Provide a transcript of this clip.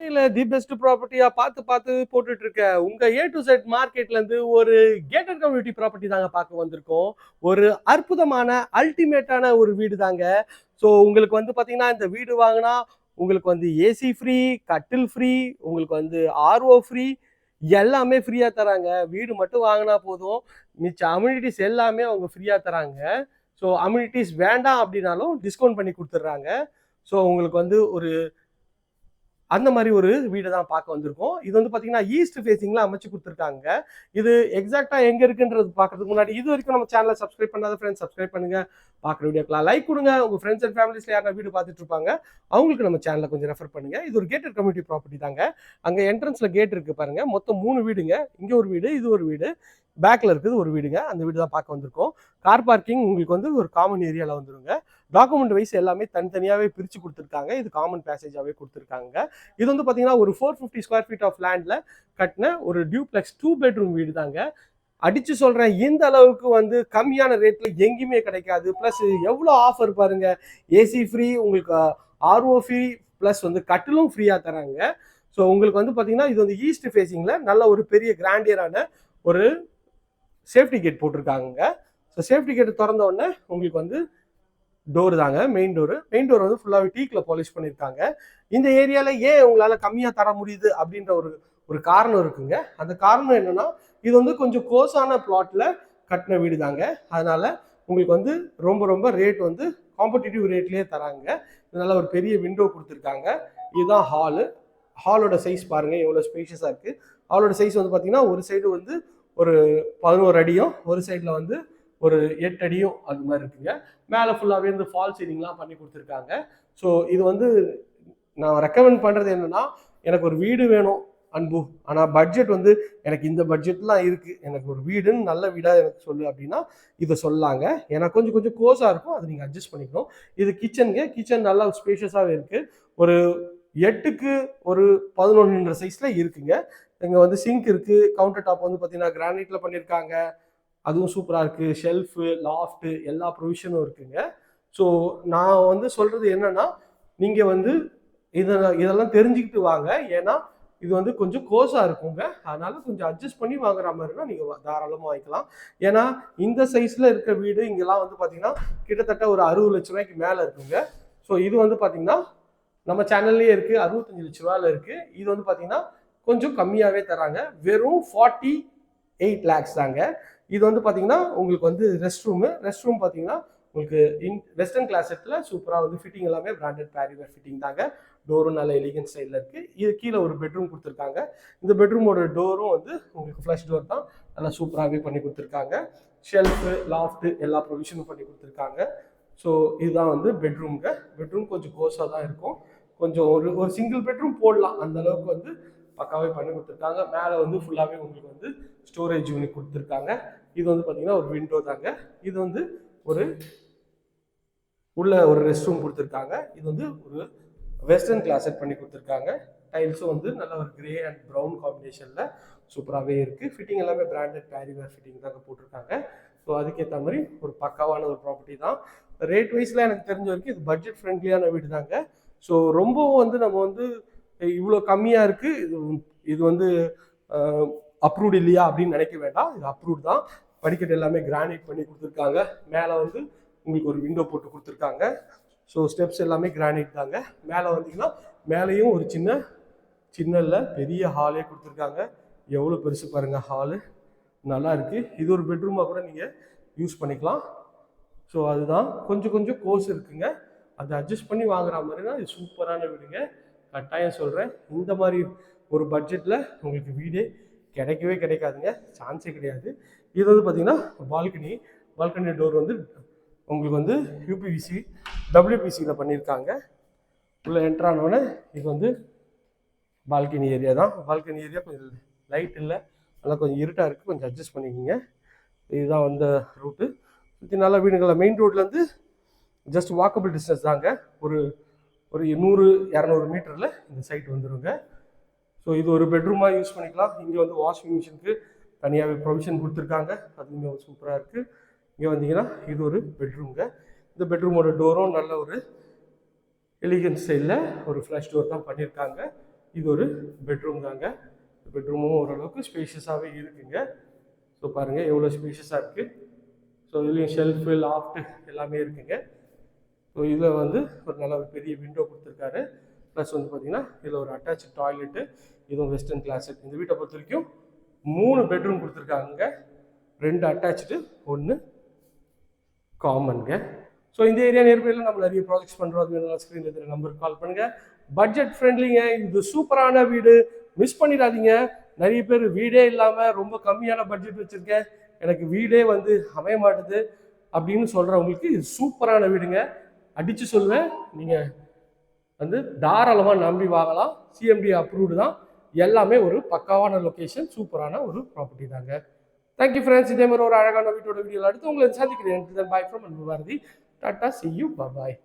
சென்னையில் the best ப்ராப்பர்ட்டியாக பார்த்து பார்த்து போட்டுட்டு இருக்க உங்கள் ஏ டு செட் மார்க்கெட்லேருந்து ஒரு கேட்டட் கம்யூனிட்டி ப்ராப்பர்ட்டி தாங்க பார்க்க வந்திருக்கோம். ஒரு அற்புதமான அல்டிமேட்டான ஒரு வீடு தாங்க ஸோ உங்களுக்கு வந்து பார்த்தீங்கன்னா இந்த வீடு வாங்கினா உங்களுக்கு வந்து ஏசி ஃப்ரீ கட்டில் ஃப்ரீ உங்களுக்கு வந்து ஆர்ஓ ஃப்ரீ எல்லாமே ஃப்ரீயாக தராங்க. வீடு மட்டும் வாங்கினா போதும். மிச்ச அம்யூனிட்டிஸ் எல்லாமே அவங்க ஃப்ரீயாக தராங்க. ஸோ அம்யூனிட்டிஸ் வேண்டாம் அப்படின்னாலும் டிஸ்கவுண்ட் பண்ணி கொடுத்துட்றாங்க. ஸோ உங்களுக்கு வந்து ஒரு அந்த மாதிரி ஒரு வீடை தான் பார்க்க வந்திருக்கோம். இது வந்து பார்த்தீங்கன்னா ஈஸ்ட் ஃபேஸிங்கில் அமைச்சு கொடுத்துருக்காங்க. இது எக்ஸாக்டாக எங்கே இருக்குன்றது பார்க்கறதுக்கு முன்னாடி இது வரைக்கும் நம்ம சேனலை சப்ஸ்கிரைப் பண்ணாத ஃப்ரெண்ட்ஸ் சப்ஸ்கிரைப் பண்ணுங்க. பார்க்குற வீடியோக்கெலாம் லைக் கொடுங்க. உங்கள் ஃப்ரெண்ட்ஸ் அண்ட் ஃபேமிலிஸில் யாரா வீடு பார்த்துட்டு இருப்பாங்க அவங்களுக்கு நம்ம சேனலை கொஞ்சம் ரெஃபர் பண்ணுங்க. இது ஒரு கேட்டட் கம்யூனிட்டி ப்ராப்பர்ட்டி தாங்க. அங்கே என்ட்ரன்ஸில் கேட் இருக்கு பாருங்க. மொத்தம் மூணு வீடுங்க. இங்கே ஒரு வீடு இது ஒரு வீடு. பேக்கில் இருக்குது ஒரு வீடுங்க. அந்த வீடு தான் பார்க்க வந்திருக்கோம். கார் பார்க்கிங் உங்களுக்கு வந்து ஒரு காமன் ஏரியாவில் வந்துருங்க. டாக்குமெண்ட் வைஸ் எல்லாமே தனித்தனியாகவே பிரித்து கொடுத்துருக்காங்க. இது காமன் பேசேஜாகவே கொடுத்துருக்காங்க. இது வந்து பார்த்தீங்கன்னா ஒரு four fifty square feet of லேண்டில் கட்டின ஒரு டியூப்ளெக்ஸ் டூ பெட்ரூம் வீடு தாங்க அடிச்சு சொல்றேன் இந்த அளவுக்கு வந்து கம்மியான ரேட்ல எங்கேயுமே கிடைக்காது. ப்ளஸ் எவ்வளோ ஆஃபர் பாருங்க. ஏசி ஃப்ரீ உங்களுக்கு ஆர்ஓ ஃப்ரீ ப்ளஸ் வந்து கட்டிலும் ஃப்ரீயாக தராங்க. ஸோ உங்களுக்கு வந்து பார்த்தீங்கன்னா இது வந்து ஈஸ்ட் ஃபேஸிங்கில் நல்ல ஒரு பெரிய கிராண்டியரான ஒரு சேஃப்டி கேட் போட்டிருக்காங்க. ஸோ சேஃப்டி கேட் திறந்த உடனே உங்களுக்கு வந்து டோர் தாங்க மெயின் டோர் மெயின் டோர் வந்து ஃபுல்லாகவே டீக்கில் பாலிஷ் பண்ணியிருக்காங்க இந்த ஏரியாவில் ஏன் உங்களால் கம்மியாக தர முடியுது அப்படின்ற ஒரு ஒரு காரணம் இருக்குங்க. அந்த காரணம் என்னென்னா இது வந்து கொஞ்சம் கோஸான பிளாட்டில் கட்டின வீடு தாங்க. அதனால் உங்களுக்கு வந்து ரொம்ப ரொம்ப ரேட் வந்து காம்படிட்டிவ் ரேட்லேயே தராங்க. இதனால் ஒரு பெரிய விண்டோ கொடுத்துருக்காங்க. இதுதான் ஹாலு ஹாலோட சைஸ் பாருங்கள் எவ்வளோ ஸ்பேஷியஸாக இருக்குது ஹாலோட சைஸ் வந்து பார்த்திங்கன்னா ஒரு சைடு வந்து ஒரு பதினோரு அடியும் ஒரு சைடில் வந்து ஒரு எட்டு அடியும் அது மாதிரி இருக்குங்க. மேலே ஃபுல்லாகவே இந்த ஃபால் சீலிங்லாம் பண்ணி கொடுத்துருக்காங்க. ஸோ இது வந்து நான் ரெக்கமெண்ட் பண்ணுறது என்னென்னா எனக்கு ஒரு வீடு வேணும் அன்பு. ஆனால் பட்ஜெட் வந்து எனக்கு இந்த பட்ஜெட்லாம் இருக்குது எனக்கு ஒரு வீடுன்னு நல்ல வீடாக எனக்கு சொல்லு அப்படின்னா இதை சொல்லாங்க. ஏன்னா கொஞ்சம் கொஞ்சம் கோஸாக இருக்கும். அதை நீங்கள் அட்ஜஸ்ட் பண்ணிக்கணும். இது கிச்சனுங்க கிச்சன் நல்லா ஸ்பேஷியஸாகவே இருக்குது ஒரு எட்டுக்கு ஒரு பதினொன்றுன்ற சைஸில் இருக்குங்க. இங்கே வந்து சிங்க் இருக்குது கவுண்டர் டாப் வந்து பார்த்தீங்கன்னா கிரானைட்டில் பண்ணியிருக்காங்க அதுவும் சூப்பராக இருக்குது ஷெல்ஃபு லாஃப்ட்டு எல்லா ப்ரொவிஷனும் இருக்குங்க. ஸோ நான் வந்து சொல்கிறது என்னென்னா நீங்கள் வந்து இதை இதெல்லாம் தெரிஞ்சுக்கிட்டு வாங்க. ஏன்னா இது வந்து கொஞ்சம் கோஸாக இருக்குங்க. அதனால கொஞ்சம் அட்ஜஸ்ட் பண்ணி வாங்குற மாதிரினா நீங்கள் தாராளமாக வாங்கிக்கலாம். ஏன்னா இந்த சைஸில் இருக்க வீடு இங்கெல்லாம் வந்து பார்த்தீங்கன்னா கிட்டத்தட்ட ஒரு அறுபது லட்ச ரூபாய்க்கு மேலே இருக்குங்க. ஸோ இது வந்து பார்த்தீங்கன்னா நம்ம சேனல்லே இருக்குது அறுபத்தஞ்சு லட்ச ரூபாயில் இருக்குது இது வந்து பார்த்தீங்கன்னா கொஞ்சம் கம்மியாகவே தராங்க. வெறும் ஃபார்ட்டி எயிட் லேக்ஸ் தாங்க. இது வந்து பார்த்தீங்கன்னா உங்களுக்கு வந்து ரெஸ்ட் ரூமு ரெஸ்ட் ரூம் பார்த்தீங்கன்னா உங்களுக்கு இன் வெஸ்டர்ன் கிளாசெட்டில் சூப்பராக வந்து ஃபிட்டிங் எல்லாமே பிராண்டட் பேரிவேர் ஃபிட்டிங் தாங்க. டோரும் நல்ல எலிகன்ட் ஸ்டைலில் இருக்குது இது கீழே ஒரு பெட்ரூம் கொடுத்துருக்காங்க. இந்த பெட்ரூமோட டோரும் வந்து உங்களுக்கு ஃப்ளஷ் டோர் தான். நல்லா சூப்பராகவே பண்ணி கொடுத்துருக்காங்க. ஷெல்ஃபு லாஃப்ட்டு எல்லா ப்ரொவிஷனும் பண்ணி கொடுத்துருக்காங்க. ஸோ இதுதான் வந்து பெட்ரூம்ங்க பெட்ரூம் கொஞ்சம் கோஸாக தான் இருக்கும். கொஞ்சம் ஒரு ஒரு சிங்கிள் பெட்ரூம் போடலாம். அந்த அளவுக்கு வந்து பக்காவே பண்ணி கொடுத்துருக்காங்க. மேலே வந்து ஃபுல்லாகவே உங்களுக்கு வந்து ஸ்டோரேஜ் யூனிட் கொடுத்துருக்காங்க. இது வந்து பார்த்தீங்கன்னா ஒரு விண்டோ தாங்க. இது வந்து ஒரு உள்ள ஒரு ரெஸ்ட் ரூம் கொடுத்துருக்காங்க. இது வந்து ஒரு வெஸ்டர்ன் கிளாஸட் பண்ணி கொடுத்துருக்காங்க. டைல்ஸும் வந்து நல்ல ஒரு கிரே அண்ட் ப்ரௌன் காம்பினேஷனில் சூப்பராகவே இருக்குது ஃபிட்டிங் எல்லாமே பிராண்டட் பேரிவேர் ஃபிட்டிங் தாங்க போட்டிருக்காங்க. ஸோ அதுக்கேற்ற மாதிரி ஒரு பக்காவான ஒரு ப்ராப்பர்ட்டி தான். ரேட் வைஸில் எனக்கு தெரிஞ்ச வரைக்கும் இது பட்ஜெட் ஃப்ரெண்ட்லியான வீடு தாங்க ஸோ ரொம்பவும் வந்து நம்ம வந்து இவ்வளோ கம்மியாக இருக்குது இது இது வந்து அப்ரூவ்டு இல்லையா அப்படின்னு நினைக்க வேண்டாம். இது அப்ரூவ்ட் தான். படிக்கட்டு எல்லாமே கிரானைட் பண்ணி கொடுத்துருக்காங்க. மேலே வந்து உங்களுக்கு ஒரு விண்டோ போட்டு கொடுத்துருக்காங்க. ஸோ ஸ்டெப்ஸ் எல்லாமே கிரானைட் தாங்க. மேலே வந்தீங்கன்னா மேலேயும் ஒரு சின்ன சின்னல பெரிய ஹாலே கொடுத்துருக்காங்க. எவ்வளோ பெருசு பாருங்கள் ஹாலு நல்லா இருக்குது இது ஒரு பெட்ரூமாக கூட நீங்கள் யூஸ் பண்ணிக்கலாம். ஸோ அதுதான். கொஞ்சம் கொஞ்சம் கோர்ஸ் இருக்குங்க. அதை அட்ஜஸ்ட் பண்ணி வாங்குற மாதிரினா இது சூப்பரான வீடுங்க. கட்டாயம் சொல்கிறேன் இந்த மாதிரி ஒரு பட்ஜெட்டில் உங்களுக்கு வீடே கிடைக்கவே கிடைக்காதுங்க. சான்ஸே கிடையாது. இது வந்து பார்த்திங்கன்னா பால்கனி பால்கனி டோர் வந்து உங்களுக்கு வந்து யூபிவிசி டபிள்யூபிசியில் பண்ணியிருக்காங்க உள்ளே என்ட்ரானோடனே இது வந்து பால்கனி ஏரியா தான். பால்கனி ஏரியா கொஞ்சம் லைட் இல்லை. நல்லா கொஞ்சம் இருட்டாக இருக்குது கொஞ்சம் அட்ஜஸ்ட் பண்ணிக்கோங்க. இதுதான் வந்த ரூட்டு சுற்றி நல்லா வீடுங்களில் மெயின் ரோட்லேருந்து ஜஸ்ட் வாக்கபிள் டிஸ்டன்ஸ் தாங்க. ஒரு ஒரு நூறு இரநூறு மீட்டரில் இந்த சைட் வந்துடுங்க ஸோ இது ஒரு பெட்ரூமாக யூஸ் பண்ணிக்கலாம். இங்கே வந்து வாஷிங் மிஷினுக்கு தனியாகவே ப்ரொவிஷன் கொடுத்துருக்காங்க. அது இங்கே சூப்பராக இருக்குது இங்கே வந்தீங்கன்னா இது ஒரு பெட்ரூம்ங்க இந்த பெட்ரூமோட டோரும் நல்ல ஒரு எலிகன்ஸ் ஸ்டைலில் ஒரு ஃப்ளஷ் டோர் தான் பண்ணியிருக்காங்க இது ஒரு பெட்ரூம் தாங்க. பெட்ரூமும் ஓரளவுக்கு ஸ்பேஷியஸாகவே இருக்குங்க. ஸோ பாருங்கள் எவ்வளோ ஸ்பேஷியஸாக இருக்குது ஸோ இதுலேயும் ஷெல்ஃபு லாஃப்ட் எல்லாமே இருக்குங்க. இதில் வந்து ஒரு நல்ல ஒரு பெரிய விண்டோ கொடுத்துருக்காரு. ப்ளஸ் வந்து பார்த்தீங்கன்னா இதில் ஒரு அட்டாச் டாய்லெட்டு இதுவும் வெஸ்டர்ன் கிளாஸட் இந்த வீட்டை பொறுத்த வரைக்கும் மூணு பெட்ரூம் கொடுத்துருக்காங்க. ரெண்டு அட்டாச்சு ஒன்று காமனுங்க ஸோ இந்த ஏரியா நியர்பையில் நம்ம நிறைய ப்ராஜெக்ட்ஸ் பண்ணுறோம் அது வேணும் ஸ்க்ரீனில் இருக்கிற நம்பருக்கு கால் பண்ணுங்கள் பட்ஜெட் ஃப்ரெண்ட்லிங்க இது சூப்பரான வீடு. மிஸ் பண்ணிடாதீங்க. நிறைய பேர் வீடே இல்லாமல் ரொம்ப கம்மியான பட்ஜெட் வச்சுருக்கேன். எனக்கு வீடே வந்து அமைய மாட்டுது அப்படின்னு சொல்கிறவங்களுக்கு இது சூப்பரான வீடுங்க. அடித்து சொல்லுவேன். நீங்கள் வந்து தாராளமாக நம்பி வாங்கலாம். சிஎம்டி அப்ரூவ்டு தான். எல்லாமே ஒரு பக்காவான லொக்கேஷன் சூப்பரான ஒரு ப்ராப்பர்ட்டி தாங்க. தேங்க்யூ ஃப்ரெண்ட்ஸ் இதே மாதிரி ஒரு அழகான வீட்டோட வீடியோவில் அடுத்து உங்களை சந்திக்கிறேன். Bye from Anbu Bharathi tata see you bye